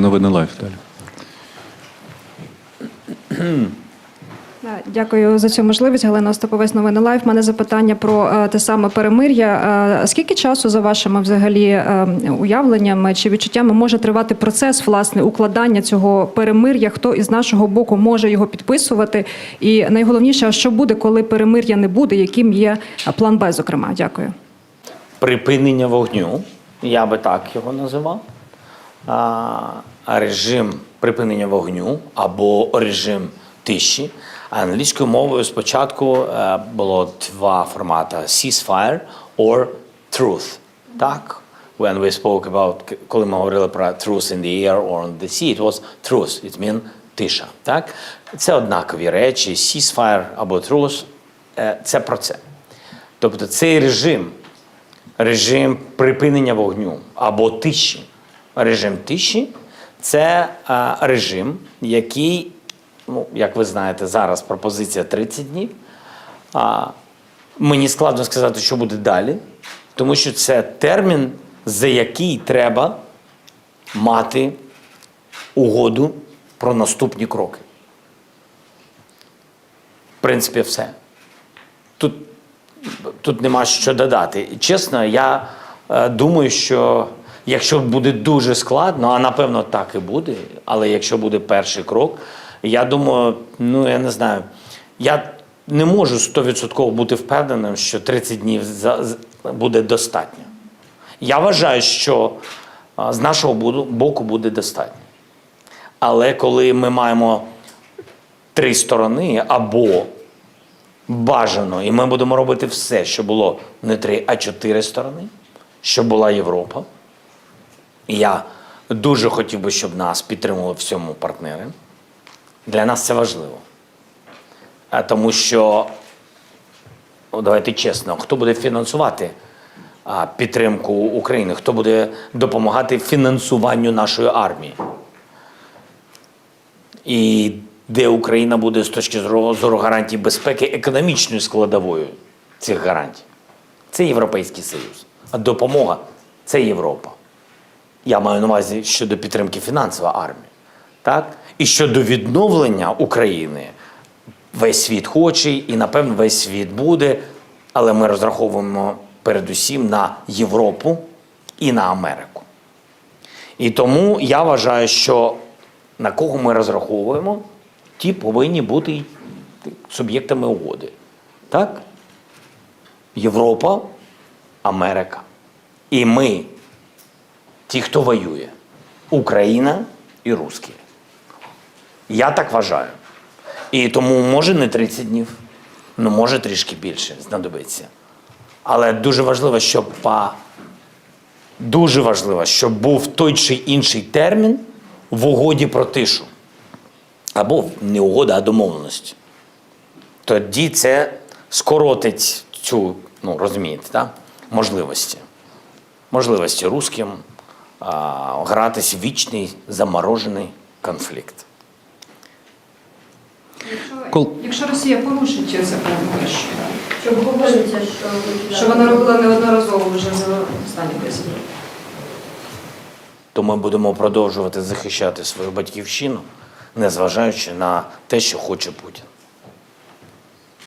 ласка, новини лайф далі. Дякую за цю можливість. Галина Остаповець, новини лайф. У мене запитання про е, те саме перемир'я. Е, Скільки часу за вашими взагалі е, уявленнями чи відчуттями може тривати процес власне укладання цього перемир'я? Хто із нашого боку може його підписувати? І найголовніше, що буде, коли перемир'я не буде? Яким є план Б, зокрема? Дякую. припинення вогню, я би так його називав. Режим припинення вогню або режим тиші. Англійською мовою спочатку е, було два формати: ceasefire or truth. Так? When we spoke about, коли ми говорили про truth in the air or on the sea, it was truth, it mean тиша. Так? Це однакові речі. Ceasefire або truth е, – це про це. Тобто цей режим режим припинення вогню або тиші. Режим тиші це а, режим, який, ну, як ви знаєте, зараз пропозиція 30 днів. А, мені складно сказати, що буде далі, тому що це термін, за який треба мати угоду про наступні кроки. В принципі, все. Тут тут нема що додати. Чесно, я е, думаю, що якщо буде дуже складно, а напевно так і буде, але якщо буде перший крок, я думаю, ну я не знаю, я не можу 100% бути впевненим, що 30 днів буде достатньо. Я вважаю, що з нашого боку буде достатньо. Але коли ми маємо три сторони або бажано, і ми будемо робити все, щоб було не три, а чотири сторони, щоб була Європа. Я дуже хотів би, щоб нас підтримували в цьому партнери. Для нас це важливо. Тому що, давайте чесно, хто буде фінансувати підтримку України, хто буде допомагати фінансуванню нашої армії? і де Україна буде з точки зору гарантій безпеки економічною складовою цих гарантій. Це Європейський Союз. А допомога це Європа. Я маю на увазі щодо підтримки фінансової армії. Так? І щодо відновлення України весь світ хоче, і напевно весь світ буде, але ми розраховуємо передусім на Європу і на Америку. І тому я вважаю, що на кого ми розраховуємо, ті повинні бути суб'єктами угоди. Так? Європа, Америка. І ми, ті, хто воює, Україна і русські. Я так вважаю. І тому може не 30 днів, ну може трішки більше знадобиться. Але дуже важливо, щоб па- дуже важливо, щоб був той чи інший термін в угоді про тишу. Або не угода, а домовленості. Тоді це скоротить цю, ну розумієте, так? можливості. Можливості русським гратись вічний заморожений конфлікт. Кол- Якщо Росія порушить це Щоб говориться, що що вона робила неодноразово вже за останні 10 років. То ми будемо продовжувати захищати свою батьківщину, незважаючи на те, що хоче Путін.